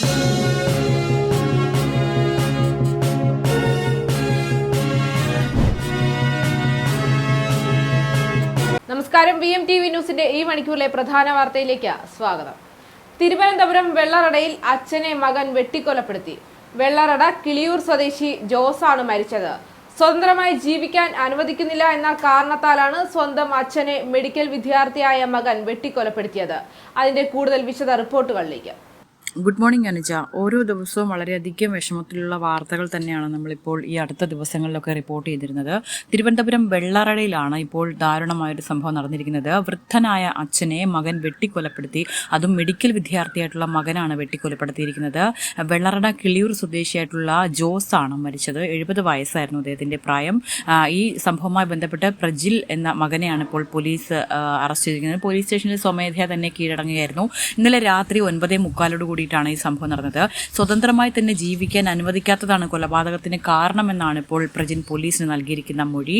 നമസ്കാരം. V M T V ന്യൂസിന്റെ ഈ മണിക്കൂറിലെ പ്രധാന വാർത്തയിലേക്ക് സ്വാഗതം. തിരുവനന്തപുരം വെള്ളറടയിൽ അച്ഛനെ മകൻ വെട്ടിക്കൊലപ്പെടുത്തി. വെള്ളറട കിളിയൂർ സ്വദേശി ജോസാണ് മരിച്ചത്. സ്വതന്ത്രമായി ജീവിക്കാൻ അനുവദിക്കുന്നില്ല എന്ന കാരണത്താലാണ് സ്വന്തം അച്ഛനെ മെഡിക്കൽ വിദ്യാർത്ഥിയായ മകൻ വെട്ടിക്കൊലപ്പെടുത്തിയത്. അതിന്റെ കൂടുതൽ വിശദ റിപ്പോർട്ടുകളിലേക്ക്. Good morning Anuja. ഓരോ ദിവസവും വളരെയധികം വിഷമത്തിലുള്ള വാർത്തകൾ തന്നെയാണ് നമ്മളിപ്പോൾ ഈ അടുത്ത ദിവസങ്ങളിലൊക്കെ റിപ്പോർട്ട് ചെയ്തിരുന്നത്. തിരുവനന്തപുരം വെള്ളറടയിലാണ് ഇപ്പോൾ ദാരുണമായൊരു സംഭവം നടന്നിരിക്കുന്നത്. വൃദ്ധനായ അച്ഛനെ മകൻ വെട്ടിക്കൊലപ്പെടുത്തി. അതും മെഡിക്കൽ വിദ്യാർത്ഥിയായിട്ടുള്ള മകനാണ് വെട്ടിക്കൊലപ്പെടുത്തിയിരിക്കുന്നത്. വെള്ളറട കിളിയൂർ സ്വദേശിയായിട്ടുള്ള ജോസ് ആണ് മരിച്ചത്. എഴുപത് വയസ്സായിരുന്നു അദ്ദേഹത്തിന്റെ പ്രായം. ഈ സംഭവവുമായി ബന്ധപ്പെട്ട് പ്രജിൽ എന്ന മകനെയാണ് ഇപ്പോൾ പോലീസ് അറസ്റ്റ് ചെയ്തിരിക്കുന്നത്. പോലീസ് സ്റ്റേഷനിൽ സ്വമേധയാ തന്നെ കീഴടങ്ങുകയായിരുന്നു. ഇന്നലെ രാത്രി ഒൻപതേ മുക്കാലോട് കൂടിയിട്ടാണ് ഈ സംഭവം നടന്നത്. സ്വതന്ത്രമായി തന്നെ ജീവിക്കാൻ അനുവദിക്കാത്തതാണ് കൊലപാതകത്തിന് കാരണമെന്നാണ് ഇപ്പോൾ പ്രജിൻ പോലീസിന് നൽകിയിരിക്കുന്ന മൊഴി.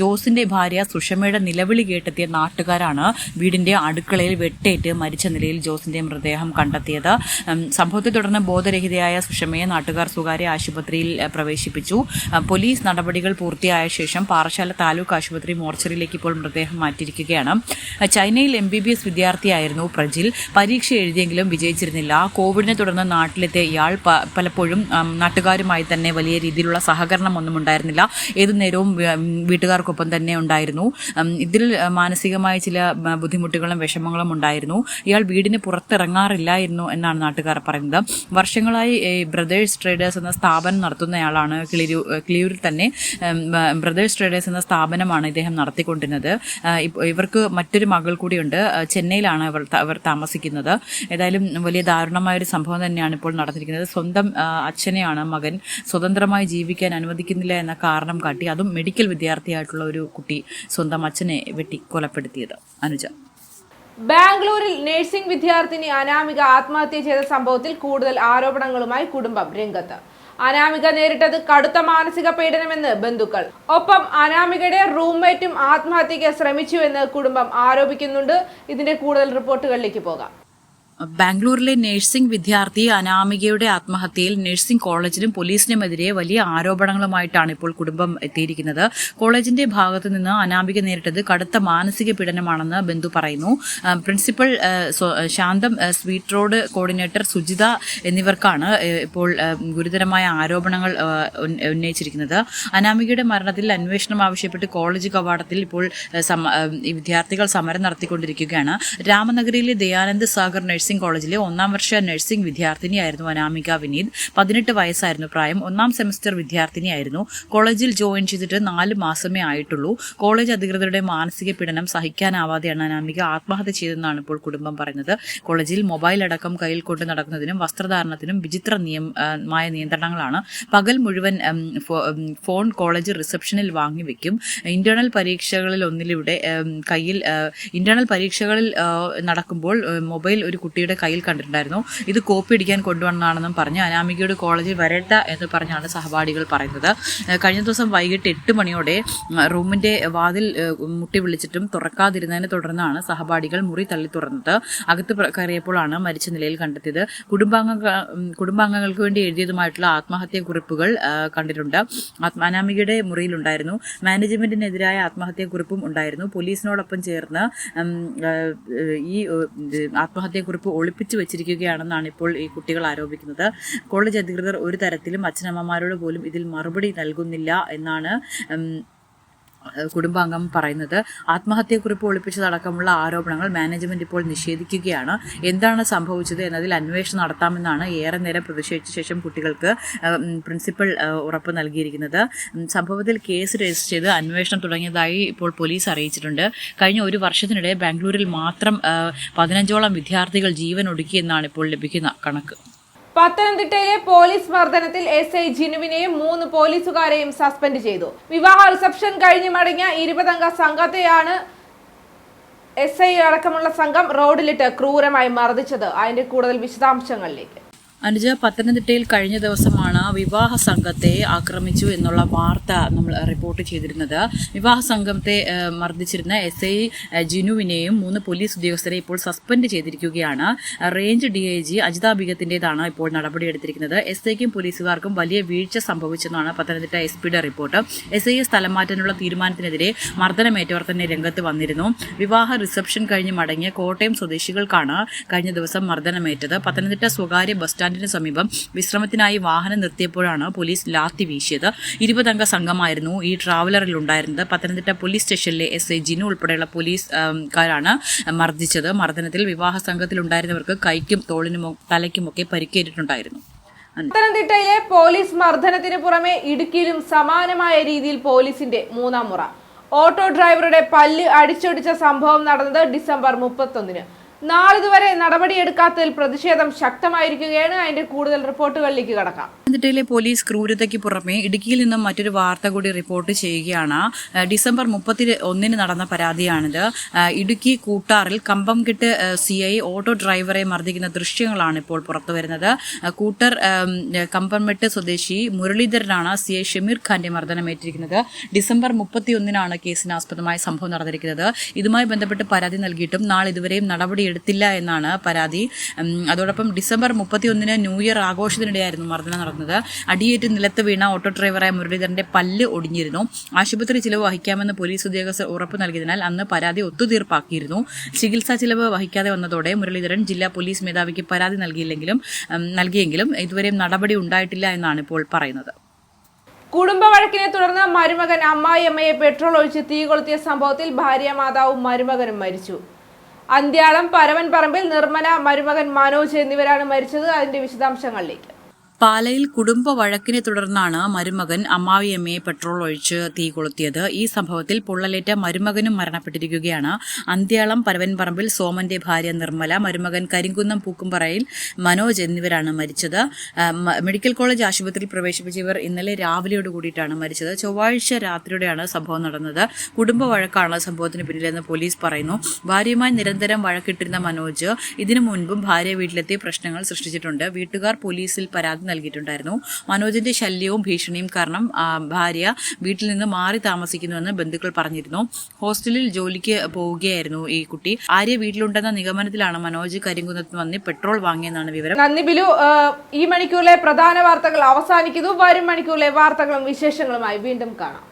ജോസിന്റെ ഭാര്യ സുഷമയുടെ നിലവിളി കേട്ടെത്തിയ നാട്ടുകാരാണ് വീടിന്റെ അടുക്കളയിൽ വെട്ടേറ്റ് മരിച്ച നിലയിൽ ജോസിന്റെ മൃതദേഹം കണ്ടെത്തിയത്. സംഭവത്തെ തുടർന്ന് ബോധരഹിതയായ സുഷമയെ നാട്ടുകാർ സ്വകാര്യ ആശുപത്രിയിൽ പ്രവേശിപ്പിച്ചു. പോലീസ് നടപടികൾ പൂർത്തിയായ ശേഷം പാറശാല താലൂക്ക് ആശുപത്രി മോർച്ചറിയിലേക്ക് ഇപ്പോൾ മൃതദേഹം മാറ്റിയിരിക്കുകയാണ്. ചൈനയിൽ എം ബി ബി എസ് വിദ്യാർത്ഥിയായിരുന്നു പ്രജിൽ. പരീക്ഷ എഴുതിയെങ്കിലും വിജയിച്ചിരുന്നില്ല. കോവിഡിനെ തുടർന്ന് നാട്ടിലെത്തിയ ഇയാൾ പലപ്പോഴും നാട്ടുകാരുമായി തന്നെ വലിയ രീതിയിലുള്ള സഹകരണം ഒന്നും ഉണ്ടായിരുന്നില്ല. ഏതു നേരവും വീട്ടുകാർക്കൊപ്പം തന്നെ ഉണ്ടായിരുന്നു. ഇതിൽ മാനസികമായ ചില ബുദ്ധിമുട്ടുകളും വിഷമങ്ങളും ഉണ്ടായിരുന്നു. ഇയാൾ വീടിന് പുറത്തിറങ്ങാറില്ലായിരുന്നു എന്നാണ് നാട്ടുകാർ പറയുന്നത്. വർഷങ്ങളായി ബ്രദേഴ്സ് ട്രേഡേഴ്സ് എന്ന സ്ഥാപനം നടത്തുന്നയാളാണ് കിളിരു കിളിയൂരിൽ തന്നെ ബ്രദേഴ്സ് ട്രേഡേഴ്സ് എന്ന സ്ഥാപനമാണ് ഇദ്ദേഹം നടത്തിക്കൊണ്ടിരുന്നത്. ഇവർക്ക് മറ്റൊരു മകൾ കൂടിയുണ്ട്. ചെന്നൈയിലാണ് അവർ താമസിക്കുന്നത്. ഏതായാലും വലിയ ദാരുണമായ ഒരു സംഭവം തന്നെയാണ് ഇപ്പോൾ നടന്നിരിക്കുന്നത്. സ്വന്തം അച്ഛനെയാണ് മകൻ സ്വതന്ത്രമായി ജീവിക്കാൻ അനുവദിക്കുന്നില്ല എന്ന കാരണം കാട്ടി അതും മെഡിക്കൽ വിദ്യാർത്ഥിയായിട്ടുള്ള ഒരു കുട്ടി സ്വന്തം അച്ഛനെ വെട്ടി കൊലപ്പെടുത്തിയത്. അനുജ. ബാംഗ്ലൂരിൽ നഴ്സിംഗ് വിദ്യാർത്ഥിനി അനാമിക ആത്മഹത്യ ചെയ്ത സംഭവത്തിൽ കൂടുതൽ ആരോപണങ്ങളുമായി കുടുംബം രംഗത്ത്. അനാമിക നേരിട്ടത് കടുത്ത മാനസിക പീഡനമെന്ന് ബന്ധുക്കൾ. ഒപ്പം അനാമികയുടെ റൂംമേറ്റും ആത്മഹത്യയ്ക്ക് ശ്രമിച്ചുവെന്ന് കുടുംബം ആരോപിക്കുന്നുണ്ട്. ഇതിന്റെ കൂടുതൽ റിപ്പോർട്ടുകളിലേക്ക് പോകാം. ബാംഗ്ലൂരിലെ നഴ്സിംഗ് വിദ്യാർത്ഥി അനാമികയുടെ ആത്മഹത്യയിൽ നഴ്സിംഗ് കോളേജിനും പോലീസിനുമെതിരെ വലിയ ആരോപണങ്ങളുമായിട്ടാണ് ഇപ്പോൾ കുടുംബം എത്തിയിരിക്കുന്നത്. കോളേജിന്റെ ഭാഗത്തു നിന്ന് അനാമിക നേരിട്ടത് കടുത്ത മാനസിക പീഡനമാണെന്ന് ബന്ധു പറയുന്നു. പ്രിൻസിപ്പൽ ശാന്തം സ്വീറ്റ് റോഡ് കോർഡിനേറ്റർ സുജിത എന്നിവർക്കാണ് ഇപ്പോൾ ഗുരുതരമായ ആരോപണങ്ങൾ ഉന്നയിച്ചിരിക്കുന്നത്. അനാമികയുടെ മരണത്തിൽ അന്വേഷണം ആവശ്യപ്പെട്ട് കോളേജ് കവാടത്തിൽ ഇപ്പോൾ വിദ്യാർത്ഥികൾ സമരം നടത്തിക്കൊണ്ടിരിക്കുകയാണ്. രാമനഗരിയിലെ ദയാനന്ദ് സാഗർ നഴ്സിംഗ് കോളേജിലെ ഒന്നാം വർഷ നഴ്സിംഗ് വിദ്യാർത്ഥിനിയായിരുന്നു അനാമിക വിനീത്. പതിനെട്ട് വയസ്സായിരുന്നു പ്രായം. ഒന്നാം സെമസ്റ്റർ വിദ്യാർത്ഥിനിയായിരുന്നു. കോളേജിൽ ജോയിൻ ചെയ്തിട്ട് നാല് മാസമേ ആയിട്ടുള്ളൂ. കോളേജ് അധികൃതരുടെ മാനസിക പീഡനം സഹിക്കാനാവാതെയാണ് അനാമിക ആത്മഹത്യ ചെയ്തതെന്നാണ് ഇപ്പോൾ കുടുംബം പറയുന്നത്. കോളേജിൽ മൊബൈൽ അടക്കം കയ്യിൽ കൊണ്ട് നടക്കുന്നതിനും വസ്ത്രധാരണത്തിനും വിചിത്ര നിയമമായ നിയന്ത്രണങ്ങളാണ്. പകൽ മുഴുവൻ ഫോൺ കോളേജ് റിസപ്ഷനിൽ വാങ്ങിവെക്കും ഇന്റേണൽ പരീക്ഷകളിൽ ഒന്നിലൂടെ കയ്യിൽ ഇന്റേണൽ പരീക്ഷകളിൽ നടക്കുമ്പോൾ മൊബൈൽ ഒരു കുട്ടിയുടെ കയ്യിൽ കണ്ടിട്ടുണ്ടായിരുന്നു. ഇത് കോപ്പി അടിക്കാൻ കൊണ്ടുവന്നതാണെന്നും പറഞ്ഞ് അനാമികയുടെ കോളേജിൽ വരേണ്ട എന്ന് പറഞ്ഞാണ് സഹപാഠികൾ പറയുന്നത്. കഴിഞ്ഞ ദിവസം വൈകിട്ട് എട്ട് മണിയോടെ റൂമിന്റെ വാതിൽ മുട്ടി വിളിച്ചിട്ടും തുറക്കാതിരുന്നതിനെ തുടർന്നാണ് സഹപാഠികൾ മുറി തള്ളി തുറന്നത്. അകത്ത് കയറിയപ്പോഴാണ് മരിച്ച നിലയിൽ കണ്ടെത്തിയത്. കുടുംബാംഗ കുടുംബാംഗങ്ങൾക്ക് വേണ്ടി എഴുതിയതുമായിട്ടുള്ള ആത്മഹത്യാ കുറിപ്പുകൾ കണ്ടിട്ടുണ്ട്. അനാമികയുടെ മുറിയിലുണ്ടായിരുന്നു. മാനേജ്മെന്റിനെതിരായ ആത്മഹത്യാ കുറിപ്പും ഉണ്ടായിരുന്നു. പോലീസിനോടൊപ്പം ചേർന്ന് ഈ ആത്മഹത്യാ ഇത് ആത്മഹത്യാക്കുറിപ്പ് ഒളിപ്പിച്ചു വെച്ചിരിക്കുകയാണെന്നാണ് ഇപ്പോൾ ഈ കുട്ടികൾ ആരോപിക്കുന്നത്. കോളേജ് അധികൃതർ ഒരു തരത്തിലും അച്ഛനമ്മമാരോട് പോലും ഇതിൽ മറുപടി നൽകുന്നില്ല എന്നാണ് കുടുംബാംഗം പറയുന്നത് ആത്മഹത്യാക്കുറിപ്പ് ഒളിപ്പിച്ചതടക്കമുള്ള ആരോപണങ്ങൾ മാനേജ്മെന്റ് ഇപ്പോൾ നിഷേധിക്കുകയാണ്. എന്താണ് സംഭവിച്ചത് എന്നതിൽ അന്വേഷണം നടത്താമെന്നാണ് ഏറെ നേരം പ്രതിഷേധിച്ച ശേഷം കുട്ടികൾക്ക് പ്രിൻസിപ്പൽ ഉറപ്പ് നൽകിയിരിക്കുന്നത്. സംഭവത്തിൽ കേസ് രജിസ്റ്റർ ചെയ്ത് അന്വേഷണം തുടങ്ങിയതായി ഇപ്പോൾ പോലീസ് അറിയിച്ചിട്ടുണ്ട്. കഴിഞ്ഞ ഒരു വർഷത്തിനിടെ ബാംഗ്ലൂരിൽ മാത്രം പതിനഞ്ചോളം വിദ്യാർത്ഥികൾ ജീവൻ ഒടുക്കിയെന്നാണ് ഇപ്പോൾ ലഭിക്കുന്ന കണക്ക്. പത്തനംതിട്ടയിലെ പോലീസ് മർദ്ദനത്തിൽ എസ് ഐ ജിനുവിനെയും മൂന്ന് പോലീസുകാരെയും സസ്പെൻഡ് ചെയ്തു. വിവാഹ റിസപ്ഷൻ കഴിഞ്ഞു മടങ്ങിയ ഇരുപതംഗ സംഘത്തെയാണ് എസ് ഐ അടക്കമുള്ള സംഘം റോഡിലിട്ട് ക്രൂരമായി മർദ്ദിച്ചത്. അതിന്റെ കൂടുതൽ വിശദാംശങ്ങളിലേക്ക്. അനുജ പത്തനംതിട്ടയിൽ കഴിഞ്ഞ ദിവസമാണ് വിവാഹ സംഘത്തെ ആക്രമിച്ചു എന്നുള്ള വാർത്ത നമ്മൾ റിപ്പോർട്ട് ചെയ്തിരുന്നത്. വിവാഹ സംഘത്തെ മർദ്ദിച്ചിരുന്ന എസ് ഐ ജിനുവിനെയും മൂന്ന് പോലീസ് ഉദ്യോഗസ്ഥരെ ഇപ്പോൾ സസ്പെൻഡ് ചെയ്തിരിക്കുകയാണ്. Range D I G Ajitha ബിഗത്തിന്റെതാണ് ഇപ്പോൾ നടപടിയെടുത്തിരിക്കുന്നത്. എസ് ഐക്കും പോലീസുകാർക്കും വലിയ വീഴ്ച സംഭവിച്ചെന്നാണ് പത്തനംതിട്ട എസ് പിയുടെ റിപ്പോർട്ട്. എസ് ഐയെ സ്ഥലം മാറ്റാനുള്ള തീരുമാനത്തിനെതിരെ മർദ്ദനമേറ്റവർ തന്നെ രംഗത്ത് വന്നിരുന്നു. വിവാഹ റിസപ്ഷൻ കഴിഞ്ഞ് മടങ്ങിയ കോട്ടയം സ്വദേശികൾക്കാണ് കഴിഞ്ഞ ദിവസം മർദ്ദനമേറ്റത്. പത്തനംതിട്ട സ്വകാര്യ ബസ് സ്റ്റാൻഡിന് സമീപം വിശ്രമത്തിനായി വാഹനം നിർത്തിയപ്പോഴാണ് പോലീസ് ലാത്തി വീശിയത്. ഇരുപതംഗ സംഘമായിരുന്നു ഈ ട്രാവലറിൽ ഉണ്ടായിരുന്നത്. പത്തനംതിട്ട പോലീസ് സ്റ്റേഷനിലെ എസ് ഐ ജിനു ഉൾപ്പെടെയുള്ള പോലീസുകാരാണ് മർദ്ദിച്ചത്. മർദ്ദനത്തിൽ വിവാഹ സംഘത്തിലുണ്ടായിരുന്നവർക്ക് കൈക്കും തോളിനും തലയ്ക്കുമൊക്കെ പരിക്കേറ്റിട്ടുണ്ടായിരുന്നു. പത്തനംതിട്ടയിലെ പോലീസ് മർദ്ദനത്തിന് പുറമെ ഇടുക്കിയിലും സമാനമായ രീതിയിൽ പോലീസിന്റെ മൂന്നാം മുറ. ഓട്ടോ ഡ്രൈവറുടെ പല്ല് അടിച്ചൊടിച്ച സംഭവം നടന്നത് ഡിസംബർ മുപ്പത്തൊന്നിന്. നാളിതുവരെ നടപടിയെടുക്കാത്തതിൽ പ്രതിഷേധം ശക്തമായിരിക്കുകയാണ്. അതിന്റെ കൂടുതൽ റിപ്പോർട്ടുകളിലേക്ക് കടക്കാം. പത്തനംതിട്ടയിലെ പോലീസ് ക്രൂരതയ്ക്ക് പുറമെ ഇടുക്കിയിൽ നിന്നും മറ്റൊരു വാർത്ത കൂടി റിപ്പോർട്ട് ചെയ്യുകയാണ്. ഡിസംബർ മുപ്പത്തി ഒന്നിന് നടന്ന പരാതിയാണിത്. ഇടുക്കി കൂട്ടാറിൽ കമ്പം കിട്ട് സി ഐ ഓട്ടോ ഡ്രൈവറെ മർദ്ദിക്കുന്ന ദൃശ്യങ്ങളാണ് ഇപ്പോൾ പുറത്തു വരുന്നത്. കൂട്ടർ കമ്പംമെട്ട് സ്വദേശി മുരളീധരനാണ് സി ഐ ഷമീർ ഖാന്റെ മർദ്ദനമേറ്റിരിക്കുന്നത്. ഡിസംബർ മുപ്പത്തിയൊന്നിനാണ് കേസിന് ആസ്പദമായ സംഭവം നടന്നിരിക്കുന്നത്. ഇതുമായി ബന്ധപ്പെട്ട് പരാതി നൽകിയിട്ടും നാളെ ഇതുവരെയും നടപടിയെടുത്തില്ല എന്നാണ് പരാതി. അതോടൊപ്പം ഡിസംബർ മുപ്പത്തിയൊന്നിന് ന്യൂ ഇയർ ആഘോഷത്തിനിടെയായിരുന്നു മർദ്ദനം നടന്നത്. അടിയേറ്റ് നിലത്ത് വീണ ഓട്ടോ ഡ്രൈവറായ മുരളീധരന്റെ പല്ല് ഒടിഞ്ഞിരുന്നു. ആശുപത്രി ചിലവ് വഹിക്കാമെന്ന് പോലീസ് ഉദ്യോഗസ്ഥർ ഉറപ്പ് നൽകിയതിനാൽ അന്ന് പരാതി ഒത്തുതീർപ്പാക്കിയിരുന്നു. ചികിത്സാ ചിലവ് വഹിക്കാതെ വന്നതോടെ മുരളീധരൻ ജില്ലാ പോലീസ് മേധാവിക്ക് പരാതി നൽകിയില്ലെങ്കിലും നൽകിയെങ്കിലും ഇതുവരെയും നടപടി ഉണ്ടായിട്ടില്ല എന്നാണ് ഇപ്പോൾ പറയുന്നത്. കുടുംബ വഴക്കിനെ തുടർന്ന് മരുമകൻ അമ്മായിയമ്മയെ പെട്രോൾ ഒഴിച്ച് തീ കൊളുത്തിയ സംഭവത്തിൽ ഭാര്യ മാതാവും മരുമകനും മരിച്ചു. അന്ത്യാളം പരവൻ പറമ്പിൽ നിർമ്മല മരുമകൻ മനോജ് എന്നിവരാണ് മരിച്ചത്. അതിന്റെ വിശദാംശങ്ങളിലേക്ക്. പാലയിൽ കുടുംബ വഴക്കിനെ തുടർന്നാണ് മരുമകൻ അമ്മാവിയമ്മയെ പെട്രോൾ ഒഴിച്ച് തീ കൊളുത്തിയത്. ഈ സംഭവത്തിൽ പൊള്ളലേറ്റ മരുമകനും മരണപ്പെട്ടിരിക്കുകയാണ്. അന്ത്യാളം പരവൻപറമ്പിൽ സോമന്റെ ഭാര്യ നിർമ്മല മരുമകൻ കരിങ്കുന്നം പൂക്കുംപറയിൽ മനോജ് എന്നിവരാണ് മരിച്ചത്. മെഡിക്കൽ കോളേജ് ആശുപത്രിയിൽ പ്രവേശിപ്പിച്ച ഇവർ ഇന്നലെ രാവിലെയോട് കൂടിയിട്ടാണ് മരിച്ചത്. ചൊവ്വാഴ്ച രാത്രിയോടെയാണ് സംഭവം നടന്നത്. കുടുംബ വഴക്കാണ് സംഭവത്തിന് പിന്നിലെന്ന് പോലീസ് പറയുന്നു. ഭാര്യയുമായി നിരന്തരം വഴക്കിട്ടിരുന്ന മനോജ് ഇതിനു മുൻപും ഭാര്യ വീട്ടിലെത്തി പ്രശ്നങ്ങൾ സൃഷ്ടിച്ചിട്ടുണ്ട്. വീട്ടുകാർ പോലീസിൽ പരാതി നൽകിയിട്ടുണ്ടായിരുന്നു. മനോജിന്റെ ശല്യവും ഭീഷണിയും കാരണം ഭാര്യ വീട്ടിൽ നിന്ന് മാറി താമസിക്കുന്നുവെന്ന് ബന്ധുക്കൾ പറഞ്ഞിരുന്നു. ഹോസ്റ്റലിൽ ജോലിക്ക് പോവുകയായിരുന്നു ഈ കുട്ടി. ആര്യ വീട്ടിലുണ്ടെന്ന നിഗമനത്തിലാണ് മനോജ് കരിങ്കുന്നത്ത് വന്ന് പെട്രോൾ വാങ്ങിയെന്നാണ് വിവരം. നന്ദി ബിലു. ഈ മണിക്കൂറിലെ പ്രധാന വാർത്തകൾ അവസാനിക്കുന്നു. വരും മണിക്കൂറിലെ വാർത്തകളും വിശേഷങ്ങളുമായി വീണ്ടും കാണാം.